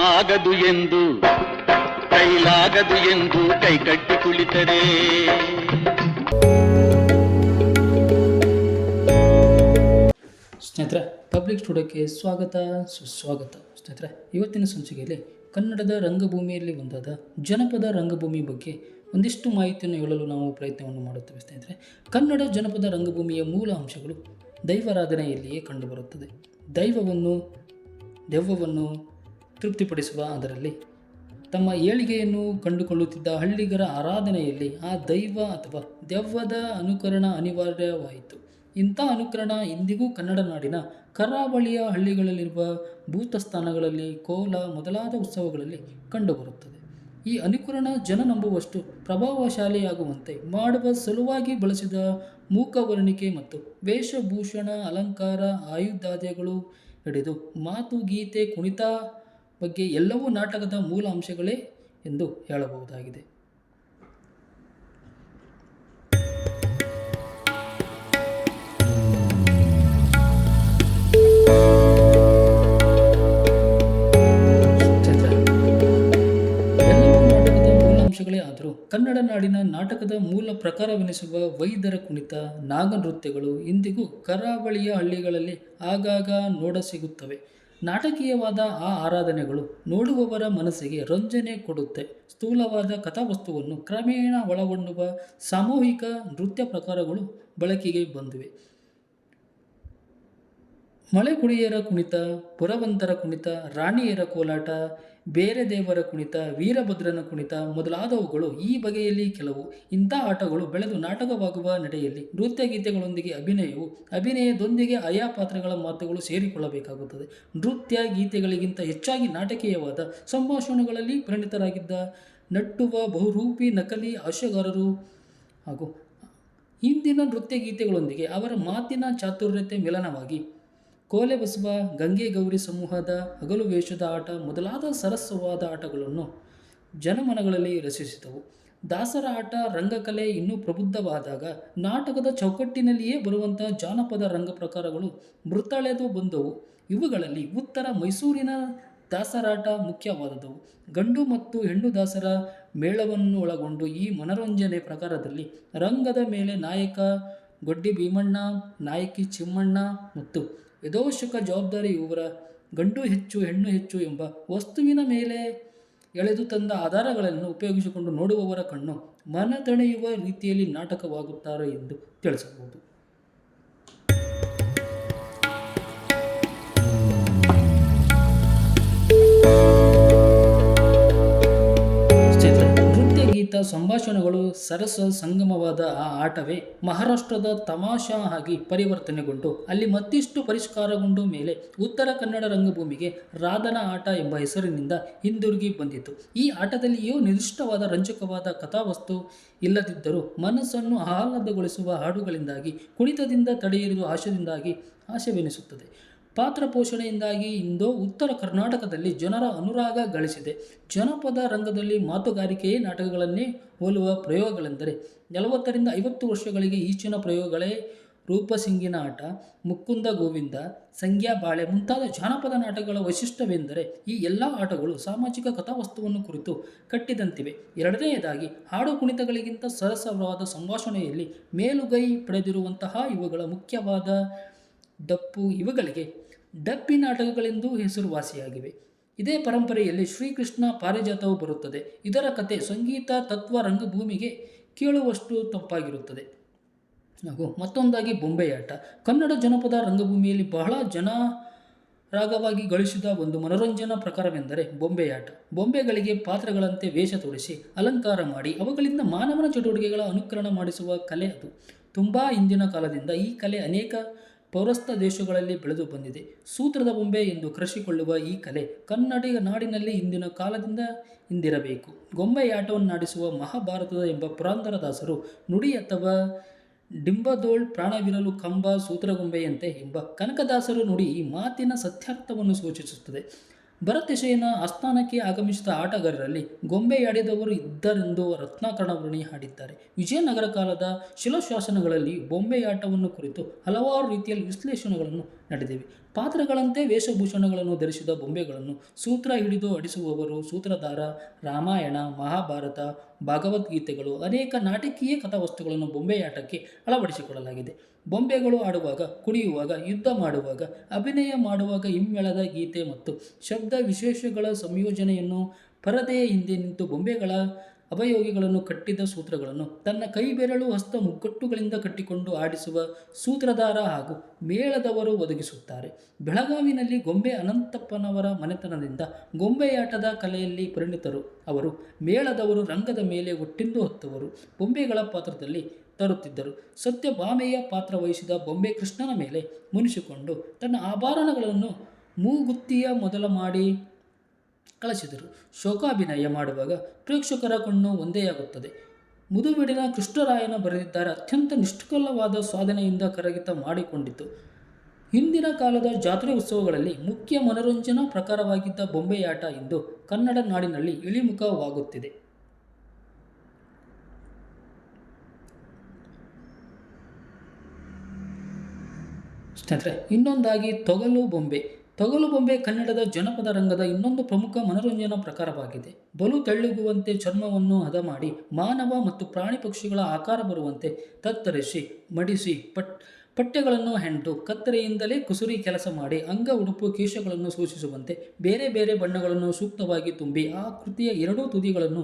ಆಗದು ಎಂದು, ಕೈಲಾಗದು ಎಂದು ಕೈ ಕಟ್ಟಿ ಕುಳಿತರೆ. ಸ್ನೇಹಿತರೆ ಪಬ್ಲಿಕ್ ಸ್ಟುಡಿಯೋಕ್ಕೆ ಸ್ವಾಗತ, ಸುಸ್ವಾಗತ. ಸ್ನೇಹಿತರೆ, ಇವತ್ತಿನ ಸಂಚಿಕೆಯಲ್ಲಿ ಕನ್ನಡದ ರಂಗಭೂಮಿಯಲ್ಲಿ ಒಂದಾದ ಜನಪದ ರಂಗಭೂಮಿ ಬಗ್ಗೆ ಒಂದಿಷ್ಟು ಮಾಹಿತಿಯನ್ನು ಹೇಳಲು ನಾವು ಪ್ರಯತ್ನವನ್ನು ಮಾಡುತ್ತೇವೆ ಸ್ನೇಹಿತರೆ. ಕನ್ನಡ ಜನಪದ ರಂಗಭೂಮಿಯ ಮೂಲ ಅಂಶಗಳು ದೈವಾರಾಧನೆಯಲ್ಲಿಯೇ ಕಂಡುಬರುತ್ತದೆ. ದೈವವನ್ನು, ದೆವ್ವವನ್ನು ತೃಪ್ತಿಪಡಿಸುವ ಅದರಲ್ಲಿ. ತಮ್ಮ ಏಳಿಗೆಯನ್ನು ಕಂಡುಕೊಳ್ಳುತ್ತಿದ್ದ ಹಳ್ಳಿಗರ ಆರಾಧನೆಯಲ್ಲಿ ಆ ದೈವ ಅಥವಾ ದೆವ್ವದ ಅನುಕರಣ ಅನಿವಾರ್ಯವಾಯಿತು. ಇಂಥ ಅನುಕರಣ ಇಂದಿಗೂ ಕನ್ನಡ ನಾಡಿನ ಕರಾವಳಿಯ ಹಳ್ಳಿಗಳಲ್ಲಿರುವ ಭೂತಸ್ಥಾನಗಳಲ್ಲಿ ಕೋಲ ಮೊದಲಾದ ಉತ್ಸವಗಳಲ್ಲಿ ಕಂಡುಬರುತ್ತದೆ. ಈ ಅನುಕರಣ ಜನ ನಂಬುವಷ್ಟು ಪ್ರಭಾವಶಾಲಿಯಾಗುವಂತೆ ಮಾಡುವ ಸಲುವಾಗಿ ಬಳಸಿದ ಮೂಕವರ್ಣಿಕೆ ಮತ್ತು ವೇಷಭೂಷಣ, ಅಲಂಕಾರ ಆಯುಧಾದ್ಯಗಳು ಹಿಡಿದು ಮಾತು ಗೀತೆ ಕುಣಿತ ಬಗ್ಗೆ ಎಲ್ಲವೂ ನಾಟಕದ ಮೂಲ ಅಂಶಗಳೇ ಎಂದು ಹೇಳಬಹುದಾಗಿದೆ. ಆದರೂ ಕನ್ನಡ ನಾಡಿನ ನಾಟಕದ ಮೂಲ ಪ್ರಕಾರವೆನಿಸುವ ವೈದ್ಯರ ಕುಣಿತ, ನಾಗನೃತ್ಯಗಳು ಇಂದಿಗೂ ಕರಾವಳಿಯ ಹಳ್ಳಿಗಳಲ್ಲಿ ಆಗಾಗ ನೋಡಸಿಗುತ್ತವೆ. ನಾಟಕೀಯವಾದ ಆ ಆರಾಧನೆಗಳು ನೋಡುವವರ ಮನಸ್ಸಿಗೆ ರಂಜನೆ ಕೊಡುತ್ತೆ. ಸ್ಥೂಲವಾದ ಕಥಾವಸ್ತುವನ್ನು ಕ್ರಮೇಣ ಒಳಗೊಂಡುವ ಸಾಮೂಹಿಕ ನೃತ್ಯ ಪ್ರಕಾರಗಳು ಬಳಕೆಗೆ ಬಂದಿವೆ. ಮಳೆ ಕುಡಿಯರ ಕುಣಿತ, ಪುರವಂತರ ಕುಣಿತ, ರಾಣಿಯರ ಕೋಲಾಟ ಬೇರೆ ದೇವರ ಕುಣಿತ, ವೀರಭದ್ರನ ಕುಣಿತ ಮೊದಲಾದವುಗಳು ಈ ಬಗೆಯಲ್ಲಿ ಕೆಲವು. ಇಂಥ ಆಟಗಳು ಬೆಳೆದು ನಾಟಕವಾಗುವ ನಡೆಯಲ್ಲಿ ನೃತ್ಯ ಗೀತೆಗಳೊಂದಿಗೆ ಅಭಿನಯವು, ಅಭಿನಯದೊಂದಿಗೆ ಆಯಾ ಪಾತ್ರಗಳ ಮಾತುಗಳು ಸೇರಿಕೊಳ್ಳಬೇಕಾಗುತ್ತದೆ. ನೃತ್ಯ ಗೀತೆಗಳಿಗಿಂತ ಹೆಚ್ಚಾಗಿ ನಾಟಕೀಯವಾದ ಸಂಭಾಷಣೆಗಳಲ್ಲಿ ಪರಿಣಿತರಾಗಿದ್ದ ನಟ್ಟುವ ಬಹುರೂಪಿ, ನಕಲಿ ಆಶಯಗಾರರು ಹಾಗೂ ಹಿಂದಿನ ನೃತ್ಯ ಗೀತೆಗಳೊಂದಿಗೆ ಅವರ ಮಾತಿನ ಚಾತುರ್ಯತೆ ಮಿಲನವಾಗಿ ಕೋಲೆ ಬಸವ, ಗಂಗೆ ಗೌರಿ ಸಮೂಹದ ಹಗಲು ವೇಷದ ಆಟ ಮೊದಲಾದ ಸರಸವಾದ ಆಟಗಳನ್ನು ಜನಮನಗಳಲ್ಲಿ ರಚಿಸಿದವು. ದಾಸರ ಆಟ ರಂಗಕಲೆ ಇನ್ನೂ ಪ್ರಬುದ್ಧವಾದಾಗ ನಾಟಕದ ಚೌಕಟ್ಟಿನಲ್ಲಿಯೇ ಬರುವಂಥ ಜಾನಪದ ರಂಗ ಪ್ರಕಾರಗಳು ಮೃತಳೆದು ಬಂದವು. ಇವುಗಳಲ್ಲಿ ಉತ್ತರ ಮೈಸೂರಿನ ದಾಸರಾಟ ಮುಖ್ಯವಾದವು ಗಂಡು ಮತ್ತು ಹೆಣ್ಣು ದಾಸರ ಮೇಳವನ್ನು ಒಳಗೊಂಡು ಈ ಮನರಂಜನೆ ಪ್ರಕಾರದಲ್ಲಿ ರಂಗದ ಮೇಲೆ ನಾಯಕ ಗೊಡ್ಡಿ ಭೀಮಣ್ಣ, ನಾಯಕಿ ಚಿಮ್ಮಣ್ಣ ಮತ್ತು ಯಥೋಶಕ ಜವಾಬ್ದಾರಿ ಇವರ ಗಂಡು ಹೆಚ್ಚು, ಹೆಣ್ಣು ಹೆಚ್ಚು ಎಂಬ ವಸ್ತುವಿನ ಮೇಲೆ ಎಳೆದು ತಂದ ಆಧಾರಗಳನ್ನು ಉಪಯೋಗಿಸಿಕೊಂಡು ನೋಡುವವರ ಕಣ್ಣು ಮನತಣೆಯುವ ರೀತಿಯಲ್ಲಿ ನಾಟಕವಾಗುತ್ತಾರೆ ಎಂದು ತಿಳಿಸಬಹುದು. ಗೀತ ಸಂಭಾಷಣೆಗಳು ಸರಸ ಸಂಗಮವಾದ ಆ ಆಟವೇ ಮಹಾರಾಷ್ಟ್ರದ ತಮಾಷಾ ಆಗಿ ಪರಿವರ್ತನೆಗೊಂಡು ಅಲ್ಲಿ ಮತ್ತಿಷ್ಟು ಪರಿಷ್ಕಾರಗೊಂಡು ಮೇಲೆ ಉತ್ತರ ಕನ್ನಡ ರಂಗಭೂಮಿಗೆ ರಾಧನ ಆಟ ಎಂಬ ಹೆಸರಿನಿಂದ ಹಿಂದಿರುಗಿ ಬಂದಿತು. ಈ ಆಟದಲ್ಲಿಯೂ ನಿರ್ದಿಷ್ಟವಾದ ರಂಜಕವಾದ ಕಥಾವಸ್ತು ಇಲ್ಲದಿದ್ದರೂ ಮನಸ್ಸನ್ನು ಆಹ್ಲಾದಗೊಳಿಸುವ ಹಾಡುಗಳಿಂದಾಗಿ ಕುಣಿತದಿಂದ ತಡೆಯಿರುವ ಆಶದಿಂದಾಗಿ ಹಾಸ್ಯವೆನಿಸುತ್ತದೆ ಪಾತ್ರ ಪೋಷಣೆಯಿಂದಾಗಿ ಇಂದು ಉತ್ತರ ಕರ್ನಾಟಕದಲ್ಲಿ ಜನರ ಅನುರಾಗ ಗಳಿಸಿದೆ. ಜನಪದ ರಂಗದಲ್ಲಿ ಮಾತುಗಾರಿಕೆಯೇ ನಾಟಕಗಳನ್ನೇ ಹೋಲುವ ಪ್ರಯೋಗಗಳೆಂದರೆ, ನಲವತ್ತರಿಂದ ಐವತ್ತು ವರ್ಷಗಳಿಗೆ ಈಚಿನ ಪ್ರಯೋಗಗಳೇ ರೂಪಸಿಂಗಿನ ಆಟ, ಮುಕುಂದ ಗೋವಿಂದ ಸಂಗ್ಯಾ ಬಾಳೆ ಮುಂತಾದ ಜಾನಪದ ನಾಟಕಗಳ ವೈಶಿಷ್ಟ್ಯವೆಂದರೆ, ಈ ಎಲ್ಲ ಆಟಗಳು ಸಾಮಾಜಿಕ ಕಥಾವಸ್ತುವನ್ನು ಕುರಿತು ಕಟ್ಟಿದಂತಿವೆ. ಎರಡನೆಯದಾಗಿ, ಹಾಡು ಕುಣಿತಗಳಿಗಿಂತ ಸರಸವಾದ ಸಂಭಾಷಣೆಯಲ್ಲಿ ಮೇಲುಗೈ ಪಡೆದಿರುವಂತಹ ಇವುಗಳ ಮುಖ್ಯವಾದ ಡಪ್ಪು ಇವುಗಳಿಗೆ ಡಪ್ಪಿ ನಾಟಕಗಳೆಂದು ಹೆಸರುವಾಸಿಯಾಗಿವೆ. ಇದೇ ಪರಂಪರೆಯಲ್ಲಿ ಶ್ರೀಕೃಷ್ಣ ಪಾರಿಜಾತವು ಬರುತ್ತದೆ. ಇದರ ಕತೆ ಸಂಗೀತ, ತತ್ವ, ರಂಗಭೂಮಿಗೆ ಕೇಳುವಷ್ಟು ತಪ್ಪಾಗಿರುತ್ತದೆ ಹಾಗೂ ಮತ್ತೊಂದಾಗಿ ಬೊಂಬೆಯಾಟ. ಕನ್ನಡ ಜನಪದ ರಂಗಭೂಮಿಯಲ್ಲಿ ಬಹಳ ಜನ ರಾಗವಾಗಿ ಗಳಿಸಿದ ಒಂದು ಮನೋರಂಜನಾ ಪ್ರಕಾರವೆಂದರೆ ಬೊಂಬೆಯಾಟ. ಬೊಂಬೆಗಳಿಗೆ ಪಾತ್ರಗಳಂತೆ ವೇಷ ತೊಡಿಸಿ, ಅಲಂಕಾರ ಮಾಡಿ, ಅವುಗಳಿಂದ ಮಾನವನ ಚಟುವಟಿಕೆಗಳ ಅನುಕರಣ ಮಾಡಿಸುವ ಕಲೆ ಅದು. ತುಂಬ ಹಿಂದಿನ ಕಾಲದಿಂದ ಈ ಕಲೆ ಅನೇಕ ಪೌರಸ್ಥ ದೇಶಗಳಲ್ಲಿ ಬೆಳೆದು ಬಂದಿದೆ. ಸೂತ್ರದ ಬೊಂಬೆ ಎಂದು ಕೃಷಿಕೊಳ್ಳುವ ಈ ಕಲೆ ಕನ್ನಡಿಗ ನಾಡಿನಲ್ಲಿ ಇಂದಿನ ಕಾಲದಿಂದ ಹಿಂದಿರಬೇಕು ಗೊಂಬೆಯಾಟವನ್ನಾಡಿಸುವ ಮಹಾಭಾರತದ ಎಂಬ ಪುರಾಂದರದಾಸರು ನುಡಿ ಅಥವಾ ಡಿಂಬದೋಳ್ ಪ್ರಾಣವಿರಲು ಕಂಬ ಸೂತ್ರಗೊಂಬೆಯಂತೆ ಎಂಬ ಕನಕದಾಸರು ನುಡಿ ಈ ಮಾತಿನ ಸತ್ಯಾರ್ಥವನ್ನು ಸೂಚಿಸುತ್ತದೆ. ಭರತಶಯನ ಆಸ್ಥಾನಕ್ಕೆ ಆಗಮಿಸಿದ ಆಟಗಾರರಲ್ಲಿ ಗೊಂಬೆಯಾಡಿದವರು ಇದ್ದರೆಂದು ರತ್ನಾಕರ್ಣವರ್ಣಿ ಹಾಡಿದ್ದಾರೆ. ವಿಜಯನಗರ ಕಾಲದ ಶಿಲಾಶಾಸನಗಳಲ್ಲಿ ಬೊಂಬೆಯಾಟವನ್ನು ಕುರಿತು ಹಲವಾರು ರೀತಿಯಲ್ಲಿ ವಿಶ್ಲೇಷಣೆಗಳನ್ನು ನಡೆದಿವೆ. ಪಾತ್ರಗಳಂತೆ ವೇಷಭೂಷಣಗಳನ್ನು ಧರಿಸಿದ ಬೊಂಬೆಗಳನ್ನು ಸೂತ್ರ ಹಿಡಿದು ಅಡಿಸುವವರು ಸೂತ್ರಧಾರ, ರಾಮಾಯಣ, ಮಹಾಭಾರತ, ಭಗವದ್ಗೀತೆಗಳು, ಅನೇಕ ನಾಟಕೀಯ ಕಥಾವಸ್ತುಗಳನ್ನು ಬೊಂಬೆಯಾಟಕ್ಕೆ ಅಳವಡಿಸಿಕೊಳ್ಳಲಾಗಿದೆ. ಬೊಂಬೆಗಳು ಆಡುವಾಗ, ಕುಣಿಯುವಾಗ, ಯುದ್ಧ ಮಾಡುವಾಗ, ಅಭಿನಯ ಮಾಡುವಾಗ ಹಿಮ್ಮೇಳದ ಗೀತೆ ಮತ್ತು ಶಬ್ದ ವಿಶೇಷಗಳ ಸಂಯೋಜನೆಯನ್ನು ಪರದೆಯ ಹಿಂದೆ ನಿಂತು ಬೊಂಬೆಗಳ ಅವಯೋಗಿಗಳನ್ನು ಕಟ್ಟಿದ ಸೂತ್ರಗಳನ್ನು ತನ್ನ ಕೈ ಬೆರಳು ಹಸ್ತ ಮುಗ್ಗಟ್ಟುಗಳಿಂದ ಕಟ್ಟಿಕೊಂಡು ಆಡಿಸುವ ಸೂತ್ರಧಾರ ಹಾಗೂ ಮೇಳದವರು ಒದಗಿಸುತ್ತಾರೆ. ಬೆಳಗಾವಿನಲ್ಲಿ ಗೊಂಬೆ ಅನಂತಪ್ಪನವರ ಮನೆತನದಿಂದ ಗೊಂಬೆಯಾಟದ ಕಲೆಯಲ್ಲಿ ಪರಿಣಿತರು ಅವರು. ಮೇಳದವರು ರಂಗದ ಮೇಲೆ ಒಟ್ಟಿಂದು ಹೊತ್ತವರು. ಬೊಂಬೆಗಳ ಪಾತ್ರದಲ್ಲಿ ತರುತ್ತಿದ್ದರು. ಸತ್ಯಭಾಮೆಯ ಪಾತ್ರ ವಹಿಸಿದ ಬೊಂಬೆ ಕೃಷ್ಣನ ಮೇಲೆ ಮುನಿಸಿಕೊಂಡು ತನ್ನ ಆಭರಣಗಳನ್ನು ಮೂಗುತ್ತಿಯ ಮೊದಲ ಮಾಡಿ ಕಳಿಸಿದರು. ಶೋಕಾಭಿನಯ ಮಾಡುವಾಗ ಪ್ರೇಕ್ಷಕರ ಕಣ್ಣು ಒಂದೇ ಆಗುತ್ತದೆ. ಮುದುಬಿಡಿನ ಕೃಷ್ಣರಾಯನ ಬರೆದಿದ್ದಾರೆ, ಅತ್ಯಂತ ನಿಷ್ಕಲವಾದ ಸಾಧನೆಯಿಂದ ಕರಗಿತ ಮಾಡಿಕೊಂಡಿತು. ಹಿಂದಿನ ಕಾಲದ ಜಾತ್ರೆ ಉತ್ಸವಗಳಲ್ಲಿ ಮುಖ್ಯ ಮನೋರಂಜನಾ ಪ್ರಕಾರವಾಗಿದ್ದ ಬೊಂಬೆಯಾಟ ಇಂದು ಕನ್ನಡ ನಾಡಿನಲ್ಲಿ ಇಳಿಮುಖವಾಗುತ್ತಿದೆ. ಸ್ನೇಹಿತರೆ, ಇನ್ನೊಂದಾಗಿ ತೊಗಲು ಬೊಂಬೆ. ತೊಗಲು ಬೊಂಬೆ ಕನ್ನಡದ ಜನಪದ ರಂಗದ ಇನ್ನೊಂದು ಪ್ರಮುಖ ಮನೋರಂಜನಾ ಪ್ರಕಾರವಾಗಿದೆ. ಬಲು ತೆಳ್ಳಗುವಂತೆ ಚರ್ಮವನ್ನು ಹದ ಮಾಡಿ ಮಾನವ ಮತ್ತು ಪ್ರಾಣಿ ಪಕ್ಷಿಗಳ ಆಕಾರ ಬರುವಂತೆ ತತ್ತರಿಸಿ, ಮಡಿಸಿ, ಪಟ್, ಪಠ್ಯಗಳನ್ನು ಹೆಂಟು ಕತ್ತರಿಯಿಂದಲೇ ಕುಸುರಿ ಕೆಲಸ ಮಾಡಿ ಅಂಗ ಉಡುಪು ಕೇಶಗಳನ್ನು ಸೂಚಿಸುವಂತೆ ಬೇರೆ ಬೇರೆ ಬಣ್ಣಗಳನ್ನು ಸೂಕ್ತವಾಗಿ ತುಂಬಿ ಆ ಕೃತಿಯ ಎರಡೂ ತುದಿಗಳನ್ನು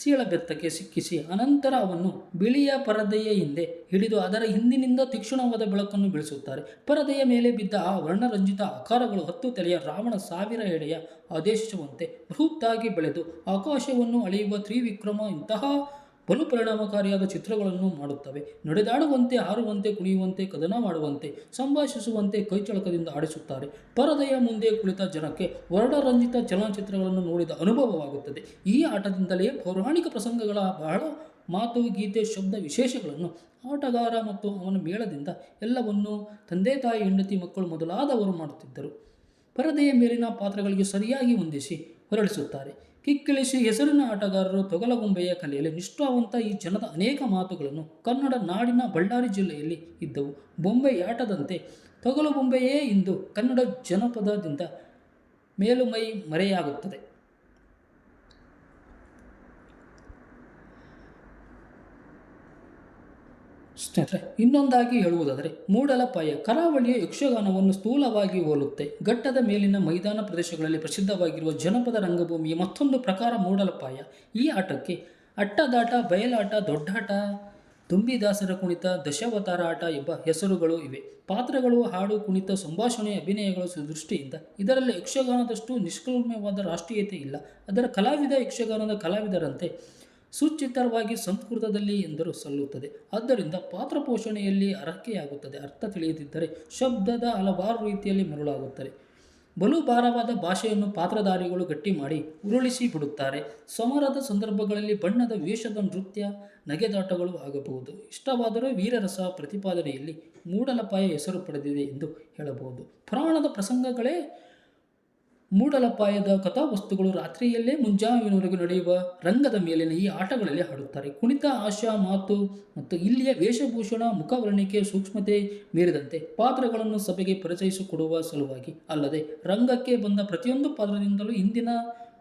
ಸೀಳಬೆತ್ತಕ್ಕೆ ಸಿಕ್ಕಿಸಿ, ಅನಂತರ ಅವನ್ನು ಬಿಳಿಯ ಪರದೆಯ ಹಿಂದೆ ಹಿಡಿದು ಅದರ ಹಿಂದಿನಿಂದ ತೀಕ್ಷ್ಣವಾದ ಬೆಳಕನ್ನು ಬೆಳೆಸುತ್ತಾರೆ. ಪರದೆಯ ಮೇಲೆ ಬಿದ್ದ ಆ ವರ್ಣರಂಜಿತ ಆಕಾರಗಳು ಹತ್ತು ತಲೆಯ ರಾವಣ ಸಾವಿರ ಎಡೆಯ ಆದೇಶವಂತೆ ಬೃಹತ್ತಾಗಿ ಬೆಳೆದು ಆಕಾಶವನ್ನು ಅಳೆಯುವ ತ್ರಿವಿಕ್ರಮ ಇಂತಹ ಬಲು ಪರಿಣಾಮಕಾರಿಯಾದ ಚಿತ್ರಗಳನ್ನು ಮಾಡುತ್ತವೆ. ನಡೆದಾಡುವಂತೆ, ಹಾರುವಂತೆ, ಕುಣಿಯುವಂತೆ, ಕದನ ಮಾಡುವಂತೆ, ಸಂಭಾಷಿಸುವಂತೆ ಕೈಚಳಕದಿಂದ ಆಡಿಸುತ್ತಾರೆ. ಪರದೆಯ ಮುಂದೆ ಕುಳಿತ ಜನಕ್ಕೆ ವರ್ಣರಂಜಿತ ಚಲನಚಿತ್ರಗಳನ್ನು ನೋಡಿದ ಅನುಭವವಾಗುತ್ತದೆ. ಈ ಆಟದಿಂದಲೇ ಪೌರಾಣಿಕ ಪ್ರಸಂಗಗಳ ಬಹಳ ಮಾತು, ಗೀತೆ, ಶಬ್ದ ವಿಶೇಷಗಳನ್ನು ಆಟಗಾರ ಮತ್ತು ಅವನ ಮೇಳದಿಂದ ಎಲ್ಲವನ್ನೂ ತಂದೆ, ತಾಯಿ, ಹೆಂಡತಿ, ಮಕ್ಕಳು ಮೊದಲಾದವರು ಮಾಡುತ್ತಿದ್ದರು. ಪರದೆಯ ಮೇಲಿನ ಪಾತ್ರಗಳಿಗೆ ಸರಿಯಾಗಿ ಹೊಂದಿಸಿ ಹೊರಡಿಸುತ್ತಾರೆ. ಕಿಕ್ಕಿಳಿಸಿ ಹೆಸರಿನ ಆಟಗಾರರು ತೊಗಲಗೊಂಬೆಯ ಕಲೆಯಲ್ಲಿ ನಿಷ್ಠಾವಂತ ಈ ಜನದ ಅನೇಕ ಮಾತುಗಳನ್ನು ಕನ್ನಡ ನಾಡಿನ ಬಳ್ಳಾರಿ ಜಿಲ್ಲೆಯಲ್ಲಿ ಇದ್ದವು. ಬೊಂಬೆಯಾಟದಂತೆ ತೊಗಲ ಬೊಂಬೆಯೇ ಇಂದು ಕನ್ನಡ ಜನಪದದಿಂದ ಮೇಲುಮೈ ಮರೆಯಾಗುತ್ತದೆ. ಸ್ನೇಹಿತರೆ ಇನ್ನೊಂದಾಗಿ ಹೇಳುವುದಾದರೆ, ಮೂಡಲಪಾಯ ಕರಾವಳಿಯ ಯಕ್ಷಗಾನವನ್ನು ಸ್ಥೂಲವಾಗಿ ಹೋಲುತ್ತೆ. ಘಟ್ಟದ ಮೇಲಿನ ಮೈದಾನ ಪ್ರದೇಶಗಳಲ್ಲಿ ಪ್ರಸಿದ್ಧವಾಗಿರುವ ಜನಪದ ರಂಗಭೂಮಿಯ ಮತ್ತೊಂದು ಪ್ರಕಾರ ಮೂಡಲಪಾಯ. ಈ ಆಟಕ್ಕೆ ಅಟ್ಟದಾಟ, ಬಯಲಾಟ, ದೊಡ್ಡಾಟ, ತುಂಬಿದಾಸರ ಕುಣಿತ, ದಶಾವತಾರ ಆಟ ಎಂಬ ಹೆಸರುಗಳು ಇವೆ. ಪಾತ್ರಗಳು, ಹಾಡು, ಕುಣಿತ, ಸಂಭಾಷಣೆ, ಅಭಿನಯಗಳು ದೃಷ್ಟಿಯಿಂದ ಇದರಲ್ಲಿ ಯಕ್ಷಗಾನದಷ್ಟು ನಿಷ್ಕಲ್ಮ್ಯವಾದ ರಾಷ್ಟ್ರೀಯತೆ ಇಲ್ಲ. ಅದರ ಕಲಾವಿದ ಯಕ್ಷಗಾನದ ಕಲಾವಿದರಂತೆ ಸುಚಿತ್ರವಾಗಿ ಸಂಸ್ಕೃತದಲ್ಲಿ ಎಂದರು ಸಲ್ಲುತ್ತದೆ. ಆದ್ದರಿಂದ ಪಾತ್ರ ಪೋಷಣೆಯಲ್ಲಿ ಅರಕೆಯಾಗುತ್ತದೆ ಅರ್ಥ ತಿಳಿಯದಿದ್ದರೆ ಶಬ್ದದ ಹಲವಾರು ರೀತಿಯಲ್ಲಿ ಮರುಳಾಗುತ್ತದೆ. ಬಲು ಭಾರವಾದ ಭಾಷೆಯನ್ನು ಪಾತ್ರಧಾರಿಗಳು ಗಟ್ಟಿ ಮಾಡಿ ಉರುಳಿಸಿ ಬಿಡುತ್ತಾರೆ. ಸಮರದ ಸಂದರ್ಭಗಳಲ್ಲಿ ಬಣ್ಣದ ವೇಷದ ನೃತ್ಯ, ನಗೆದಾಟಗಳು ಆಗಬಹುದು. ಇಷ್ಟವಾದರೂ ವೀರರಸ ಪ್ರತಿಪಾದನೆಯಲ್ಲಿ ಮೂಡಲಪಾಯ ಹೆಸರು ಪಡೆದಿದೆ ಎಂದು ಹೇಳಬಹುದು. ಪುರಾಣದ ಪ್ರಸಂಗಗಳೇ ಮೂಡಲಪಾಯದ ಕಥಾವಸ್ತುಗಳು ರಾತ್ರಿಯಲ್ಲೇ ಮುಂಜಾವಿನವರೆಗೂ ನಡೆಯುವ ರಂಗದ ಮೇಲಿನ ಈ ಆಟಗಳಲ್ಲಿ ಹಾಡುತ್ತಾರೆ. ಕುಣಿತ, ಆಶಾ, ಮಾತು ಮತ್ತು ಇಲ್ಲಿಯ ವೇಷಭೂಷಣ, ಮುಖವರ್ಣಿಕೆ, ಸೂಕ್ಷ್ಮತೆ ಮೀರಿದಂತೆ ಪಾತ್ರಗಳನ್ನು ಸಭೆಗೆ ಪರಿಚಯಿಸಿಕೊಡುವ ಸಲುವಾಗಿ ಅಲ್ಲದೆ ರಂಗಕ್ಕೆ ಬಂದ ಪ್ರತಿಯೊಂದು ಪಾತ್ರದಿಂದಲೂ ಇಂದಿನ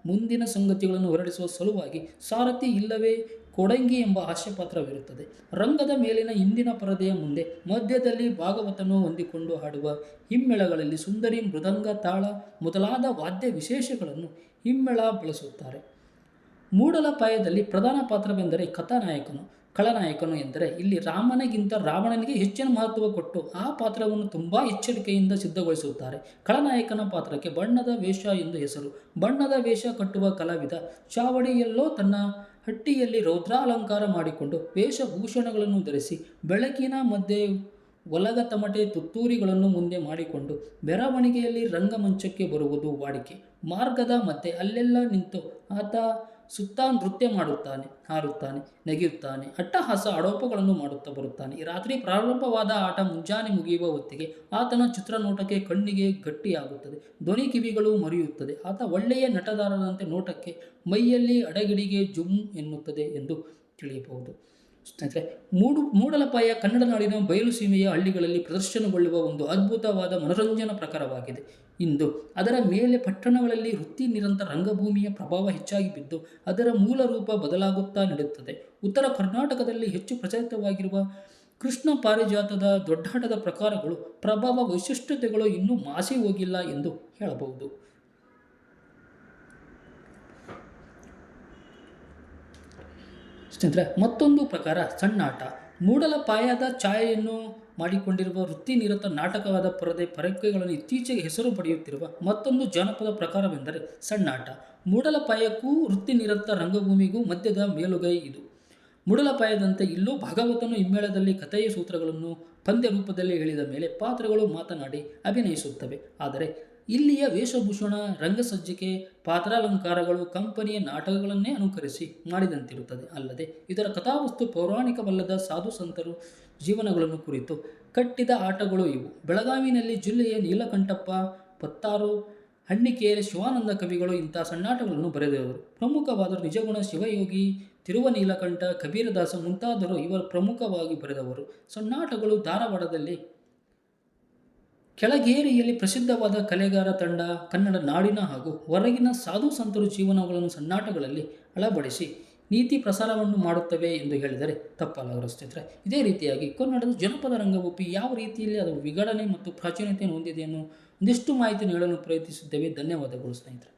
ಮುಂದಿನ ಸಂಗತಿಗಳನ್ನು ಹೊರಡಿಸುವ ಸಲುವಾಗಿ ಸಾರಥಿ ಇಲ್ಲವೇ ಕೊಡಂಗಿ ಎಂಬ ಹಾಸ್ಯಪಾತ್ರವಿರುತ್ತದೆ ರಂಗದ ಮೇಲಿನ ಹಿಂದಿನ ಪರದೆಯ ಮುಂದೆ ಮಧ್ಯದಲ್ಲಿ ಭಾಗವತನು ಹೊಂದಿಕೊಂಡು ಹಾಡುವ ಹಿಮ್ಮೆಳಗಳಲ್ಲಿ ಸುಂದರಿ ಮೃದಂಗ ತಾಳ ಮೊದಲಾದ ವಾದ್ಯ ವಿಶೇಷಗಳನ್ನು ಹಿಮ್ಮೆಳ ಬಳಸುತ್ತಾರೆ. ಮೂಡಲಪಾಯದಲ್ಲಿ ಪ್ರಧಾನ ಪಾತ್ರವೆಂದರೆ ಕಥಾನಾಯಕನು. ಖಳನಾಯಕನು ಎಂದರೆ ಇಲ್ಲಿ ರಾಮನಿಗಿಂತ ರಾವಣನಿಗೆ ಹೆಚ್ಚಿನ ಮಹತ್ವ ಕೊಟ್ಟು ಆ ಪಾತ್ರವನ್ನು ತುಂಬ ಎಚ್ಚರಿಕೆಯಿಂದ ಸಿದ್ಧಗೊಳಿಸುತ್ತಾರೆ. ಖಳನಾಯಕನ ಪಾತ್ರಕ್ಕೆ ಬಣ್ಣದ ವೇಷ ಎಂದು ಹೆಸರು. ಬಣ್ಣದ ವೇಷ ಕಟ್ಟುವ ಕಲಾವಿದ ಚಾವಡಿಯಲ್ಲೋ ತನ್ನ ಹಟ್ಟಿಯಲ್ಲಿ ರೌದ್ರಾಲಂಕಾರ ಮಾಡಿಕೊಂಡು ವೇಷಭೂಷಣಗಳನ್ನು ಧರಿಸಿ ಬೆಳಕಿನ ಮಧ್ಯೆ ಒಲಗ ತಮಟೆ ತುತ್ತೂರಿಗಳನ್ನು ಮುಂದೆ ಮಾಡಿಕೊಂಡು ಮೆರವಣಿಗೆಯಲ್ಲಿ ರಂಗಮಂಚಕ್ಕೆ ಬರುವುದು ವಾಡಿಕೆ. ಮಾರ್ಗದ ಮತ್ತೆ ಅಲ್ಲೆಲ್ಲ ನಿಂತು ಆತ ಸುತ್ತ ನೃತ್ಯ ಮಾಡುತ್ತಾನೆ, ಹಾರುತ್ತಾನೆ, ನೆಗೆಯುತ್ತಾನೆ, ಅಟ್ಟಹಾಸ ಆಡೋಪಗಳನ್ನು ಮಾಡುತ್ತಾ ಬರುತ್ತಾನೆ. ರಾತ್ರಿ ಪ್ರಾರಂಭವಾದ ಆಟ ಮುಂಜಾನೆ ಮುಗಿಯುವ ಹೊತ್ತಿಗೆ ಆತನ ಚಿತ್ರನೋಟಕ್ಕೆ ಕಣ್ಣಿಗೆ ಗಟ್ಟಿಯಾಗುತ್ತದೆ. ಧ್ವನಿ ಕಿವಿಗಳು ಮರೆಯುತ್ತದೆ. ಆತ ಒಳ್ಳೆಯ ನಟದಾರರಂತೆ ನೋಟಕ್ಕೆ ಮೈಯಲ್ಲಿ ಅಡಗಿಡಿಗೆ ಜುಮ್ ಎನ್ನುತ್ತದೆ ಎಂದು ತಿಳಿಯಬಹುದು. ಸ್ನೇಹಿತರೆ, ಮೂಡು, ಮೂಡಲಪಾಯ ಕನ್ನಡ ನಾಡಿನ ಬಯಲು ಸೀಮೆಯ ಹಳ್ಳಿಗಳಲ್ಲಿ ಪ್ರದರ್ಶನಗೊಳ್ಳುವ ಒಂದು ಅದ್ಭುತವಾದ ಮನೋರಂಜನಾ ಪ್ರಕಾರವಾಗಿದೆ. ಇಂದು ಅದರ ಮೇಲೆ ಪಟ್ಟಣಗಳಲ್ಲಿ ವೃತ್ತಿ ನಿರಂತರ ರಂಗಭೂಮಿಯ ಪ್ರಭಾವ ಹೆಚ್ಚಾಗಿ ಬಿದ್ದು ಅದರ ಮೂಲ ರೂಪ ಬದಲಾಗುತ್ತಾ ನಡೆಯುತ್ತದೆ. ಉತ್ತರ ಕರ್ನಾಟಕದಲ್ಲಿ ಹೆಚ್ಚು ಪ್ರಚಲಿತವಾಗಿರುವ ಕೃಷ್ಣ ಪಾರಿಜಾತದ ದೊಡ್ಡಾಟದ ಪ್ರಕಾರಗಳು, ಪ್ರಭಾವ ವೈಶಿಷ್ಟ್ಯತೆಗಳು ಇನ್ನೂ ಮಾಸಿ ಹೋಗಿಲ್ಲ ಎಂದು ಹೇಳಬಹುದು. ಸ್ನೇಹಿತರೆ, ಮತ್ತೊಂದು ಪ್ರಕಾರ ಸಣ್ಣಾಟ ಮೂಡಲಪಾಯದ ಛಾಯೆಯನ್ನು ಮಾಡಿಕೊಂಡಿರುವ ವೃತ್ತಿನಿರತ ನಾಟಕವಾದ ಪರದೆ ಪರಕೆಗಳನ್ನು ಇತ್ತೀಚೆಗೆ ಹೆಸರು ಪಡೆಯುತ್ತಿರುವ ಮತ್ತೊಂದು ಜಾನಪದ ಪ್ರಕಾರವೆಂದರೆ ಸಣ್ಣಾಟ ಮೂಡಲಪಾಯಕ್ಕೂ ವೃತ್ತಿನಿರತ ರಂಗಭೂಮಿಗೂ ಮಧ್ಯದ ಮೇಲುಗೈ ಇದು. ಮೂಡಲಪಾಯದಂತೆ ಇಲ್ಲೂ ಭಾಗವತನು ಹಿಮ್ಮೇಳದಲ್ಲಿ ಕಥೆಯ ಸೂತ್ರಗಳನ್ನು ಪಂದ್ಯ ರೂಪದಲ್ಲಿ ಹೇಳಿದ ಮೇಲೆ ಪಾತ್ರಗಳು ಮಾತನಾಡಿ ಅಭಿನಯಿಸುತ್ತವೆ. ಆದರೆ ಇಲ್ಲಿಯ ವೇಷಭೂಷಣ, ರಂಗಸಜ್ಜಿಕೆ, ಪಾತ್ರಾಲಂಕಾರಗಳು, ಕಂಪನಿಯ ನಾಟಕಗಳನ್ನೇ ಅನುಕರಿಸಿ ಮಾಡಿದಂತಿರುತ್ತದೆ. ಅಲ್ಲದೆ ಇದರ ಕಥಾವಸ್ತು ಪೌರಾಣಿಕವಲ್ಲದ ಸಾಧು ಸಂತರು ಜೀವನಗಳನ್ನು ಕುರಿತು ಕಟ್ಟಿದ ಆಟಗಳು ಇವು. ಬೆಳಗಾವಿನಲ್ಲಿ ಜಿಲ್ಲೆಯ ನೀಲಕಂಠಪ್ಪ, ಪತ್ತಾರು, ಹಣ್ಣಿಕೇರಿ, ಶಿವಾನಂದ ಕವಿಗಳು ಇಂಥ ಸಣ್ಣಾಟಗಳನ್ನು ಬರೆದವರು. ಪ್ರಮುಖವಾದ ನಿಜಗುಣ ಶಿವಯೋಗಿ ತಿರುವ ನೀಲಕಂಠ ಕಬೀರದಾಸ ಮುಂತಾದರು ಇವರು ಪ್ರಮುಖವಾಗಿ ಬರೆದವರು. ಸಣ್ಣಾಟಗಳು ಧಾರವಾಡದಲ್ಲಿ ಕೆಳಗೇರಿಯಲ್ಲಿ ಪ್ರಸಿದ್ಧವಾದ ಕಲೆಗಾರ ತಂಡ ಕನ್ನಡ ನಾಡಿನ ಹಾಗೂ ಹೊರಗಿನ ಸಾಧು ಸಂತರು ಜೀವನಗಳನ್ನು ಸಣ್ಣಾಟಗಳಲ್ಲಿ ಅಳವಡಿಸಿ ನೀತಿ ಪ್ರಸಾರವನ್ನು ಮಾಡುತ್ತವೆ ಎಂದು ಹೇಳಿದರೆ ತಪ್ಪಲಾಗರು ಸ್ನೇಹಿತರೆ ಇದೇ ರೀತಿಯಾಗಿ ಕನ್ನಡದ ಜನಪದ ರಂಗಭೂಮಿ ಯಾವ ರೀತಿಯಲ್ಲಿ ಅದು ವಿಗಡಣೆ ಮತ್ತು ಪ್ರಾಚೀನತೆಯನ್ನು ಹೊಂದಿದೆ ಅನ್ನೋ ಒಂದಿಷ್ಟು ಮಾಹಿತಿ ನೀಡಲು ಪ್ರಯತ್ನಿಸುತ್ತೇವೆ ಧನ್ಯವಾದಗಳು ಸ್ನೇಹಿತರೆ.